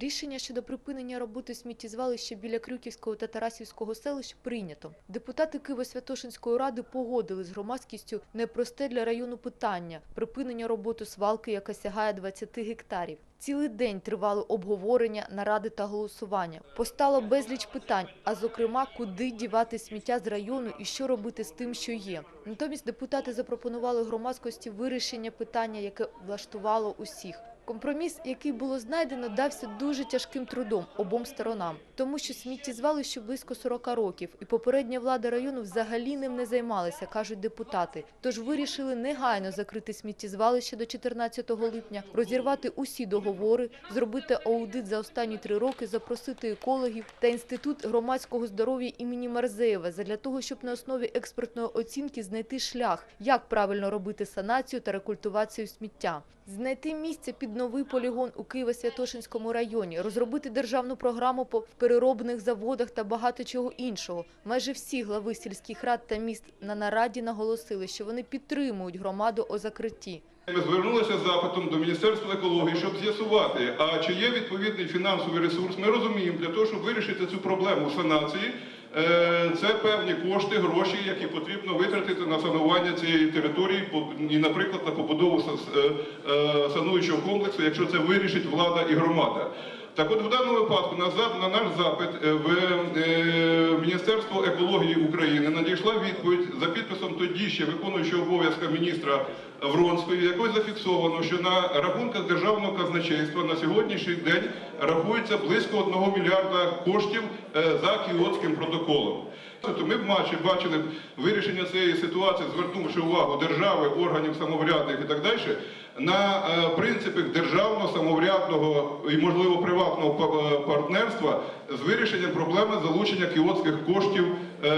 Рішення щодо припинення роботи сміттєзвалища біля Крюківського та Тарасівського селищ прийнято. Депутати Києво-Святошинської ради погодили з громадськістю непросте для району питання – припинення роботи свалки, яка сягає 20 гектарів. Цілий день тривали обговорення, наради та голосування. Постало безліч питань, а зокрема, куди дівати сміття з району і що робити з тим, що є. Натомість депутати запропонували громадськості вирішення питання, яке влаштувало усіх. Компроміс, який було знайдено, дався дуже тяжким трудом обом сторонам, тому що сміттєзвалищу близько 40 років, і попередня влада району взагалі ним не займалася, кажуть депутати. Тож вирішили негайно закрити сміттєзвалище до 14 липня, розірвати усі договори, зробити аудит за останні три роки, запросити екологів та інститут громадського здоров'я імені Марзеєва задля того, щоб на основі експертної оцінки знайти шлях, як правильно робити санацію та рекультивацію сміття. Знайти місце під новий полігон у Києво-Святошинському районі, розробити державну програму по переробних заводах та багато чого іншого. Майже всі глави сільських рад та міст на нараді наголосили, що вони підтримують громаду о закритті. Ми звернулися з запитом до Міністерства екології, щоб з'ясувати, а чи є відповідний фінансовий ресурс. Ми розуміємо, для того, щоб вирішити цю проблему санації, е, це певні кошти, гроші, які потрібно витратити на санування цієї території, і, наприклад, на побудову е, е, сануючого комплексу, якщо це вирішить влада і громада. Так от в даному випадку на, наш запит е, в Міністерство екології України надійшла відповідь за підписом тоді ще виконуючого обов'язка міністра Вронської, якою зафіксовано, що на рахунках державного казначейства на сьогоднішній день рахується близько 1 мільярда коштів е, за кіотським протоколом. Тобто ми бачили, вирішення цієї ситуації, звернувши увагу держави, органів самоврядних і так далі, на е, принципах державного, самоврядного і, можливо, приватного е, партнерства з вирішенням проблеми залучення кіотських коштів е,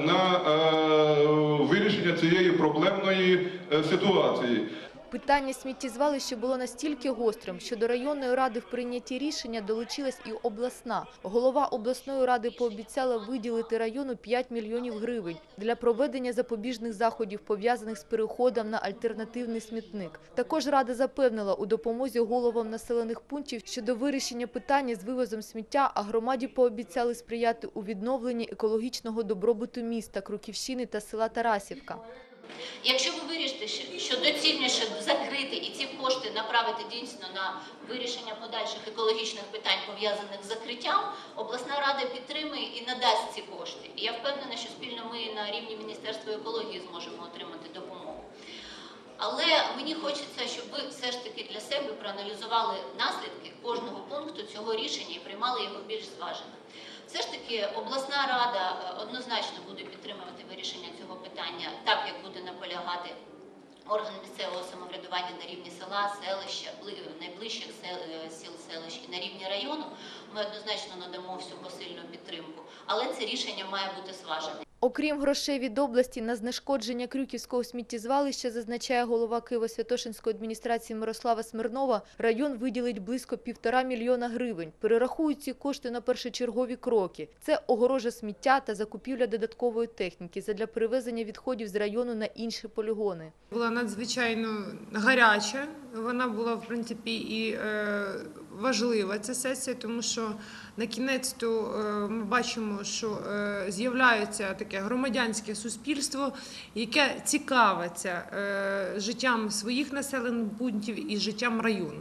на вирішення цієї проблемної ситуації. Питання сміттєзвалища було настільки гострим, що до районної ради в прийнятті рішення долучилась і обласна. Голова обласної ради пообіцяла виділити району 5 мільйонів гривень для проведення запобіжних заходів, пов'язаних з переходом на альтернативний смітник. Також рада запевнила у допомозі головам населених пунктів щодо вирішення питання з вивозом сміття, а громаді пообіцяли сприяти у відновленні екологічного добробуту міста Круківщини та села Тарасівка. Якщо ви вирішите, що- доцільніше закрити і ці кошти направити дійсно на вирішення подальших екологічних питань пов'язаних з закриттям, обласна рада підтримує і надасть ці кошти. І я впевнена, що спільно ми на рівні Міністерства екології зможемо отримати допомогу. Але мені хочеться, щоб ви все ж таки для себе проаналізували наслідки кожного пункту цього рішення і приймали його більш зважено. Все ж таки, обласна рада е, однозначно буде підтримувати вирішення цього питання, так як буде наполягати орган місцевого самоврядування на рівні села, селища, найближчих е, сіл, селищ і на рівні району. Ми однозначно надамо всю посильну підтримку, але це рішення має бути зважене. Окрім грошей від області на знешкодження Крюківського сміттєзвалища, зазначає голова Києво-Святошинської адміністрації Мирослава Смирнова, район виділить близько півтора мільйона гривень. Перерахують ці кошти на першочергові кроки. Це огорожа сміття та закупівля додаткової техніки задля перевезення відходів з району на інші полігони. була надзвичайно гаряча. Вона була в принципі і е, важлива ця сесія, тому що на кінець то е, ми бачимо, що е, з'являється таке громадянське суспільство, яке цікавиться е, життям своїх населених пунктів і життям району.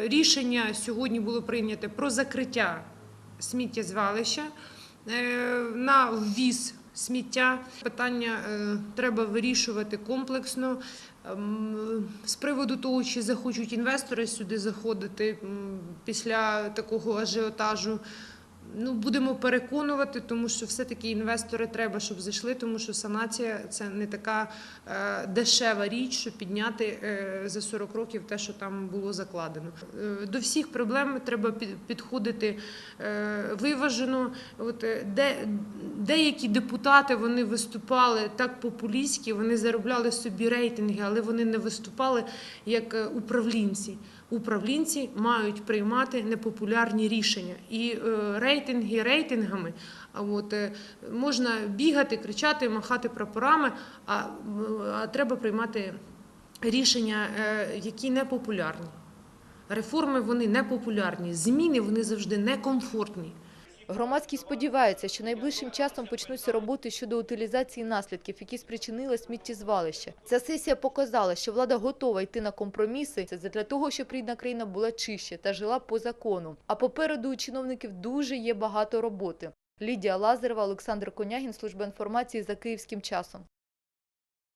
Рішення сьогодні було прийнято про закриття сміттєзвалища на ввіз сміття. Питання е, треба вирішувати комплексно. Ем, З приводу того, чи захочуть інвестори сюди заходити після такого ажіотажу. Ну, будемо переконувати, тому що все-таки інвестори треба, щоб зайшли, тому що санація це не така е, дешева річ, щоб підняти е, за 40 років те, що там було закладено. До всіх проблем треба під- підходити виважено. От, де, деякі депутати вони виступали так популістськи, вони заробляли собі рейтинги, але вони не виступали як е, управлінці. Управлінці мають приймати непопулярні рішення. І е, рейтинги рейтингами. А от е, можна бігати, кричати, махати прапорами, а, а треба приймати рішення, які не популярні. Реформи вони непопулярні, зміни вони завжди некомфортні. Громадськість сподіваються, що найближчим часом почнуться роботи щодо утилізації наслідків, які спричинили сміттєзвалище. Ця сесія показала, що влада готова йти на компроміси для того, щоб рідна країна була чище та жила по закону. А попереду у чиновників дуже є багато роботи. Лідія Лазарева, Олександр Конягін, Служба інформації за київським часом.